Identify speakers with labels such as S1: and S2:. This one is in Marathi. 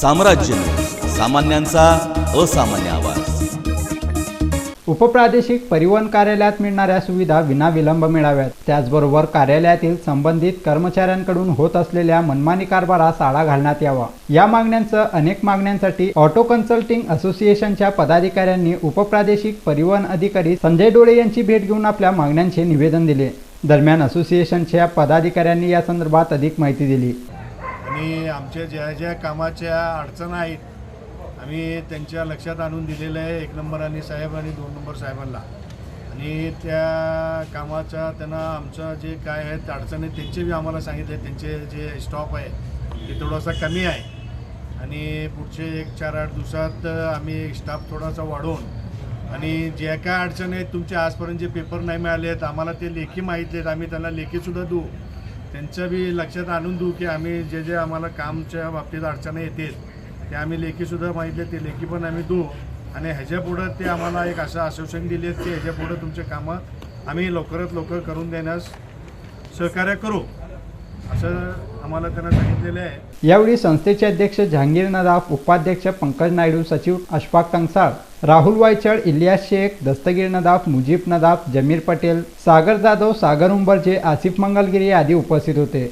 S1: साम्राज्य सामान्यांचा असामान्य आवाज.
S2: उपप्रादेशिक परिवहन कार्यालयात मिळणाऱ्या सुविधा विनाविलंब मिळाव्यात. त्याचबरोबर कार्यालयातील संबंधित कर्मचाऱ्यांकडून होत असलेल्या मनमानी कारभारास आळा घालण्यात यावा. या मागण्यांसह अनेक मागण्यांसाठी ऑटो कन्सल्टिंग असोसिएशनच्या पदाधिकाऱ्यांनी उपप्रादेशिक परिवहन अधिकारी संजय डोळे यांची भेट घेऊन आपल्या मागण्यांचे निवेदन दिले. दरम्यान असोसिएशनच्या पदाधिकाऱ्यांनी या संदर्भात अधिक माहिती दिली.
S3: आणि आमच्या ज्या ज्या कामाच्या अडचणी आहेत आम्ही त्यांच्या लक्षात आणून दिलेलं आहे एक नंबर आणि साहेब आणि दोन नंबर साहेबांना. आणि त्या कामाचा त्यांना आमचं जे काय आहेत अडचणी त्यांचे बी आम्हाला सांगितले त्यांचे जे स्टॉप आहे ते थोडासा कमी आहे. आणि पुढचे एक चार आठ दिवसात आम्ही स्टाफ थोडासा वाढवून आणि ज्या काय अडचणी आहेत तुमचे आजपर्यंत जे पेपर नाही मिळाले आहेत आम्हाला ते लेखी माहिती आहेत आम्ही त्यांना लेखीसुद्धा देऊ. त्यांचं बी लक्षात आणून देऊ की आम्ही जे जे आम्हाला कामच्या बाबतीत अडचणी येतील ते आम्ही लेखीसुद्धा मागितले ते लेखी पण आम्ही देऊ. आणि ह्याच्या पुढं ते आम्हाला एक असं आश्वासन दिले की ह्याच्या पुढं तुमचे कामं आम्ही लवकरात लवकर करून देण्यास सहकार्य करू. असं आम्हाला त्यांना सांगितलेलं आहे.
S2: यावेळी संस्थेचे अध्यक्ष जहांगीर नदाफ उपाध्यक्ष पंकज नायडू सचिव अशफाक कंसाळ राहुल वायचळ इलियास शेख दस्तगीर नदाफ मुजीब नदाफ जमीर पटेल सागर जाधव सागर उंबरजे आसिफ मंगलगिरी आदी उपस्थित होते.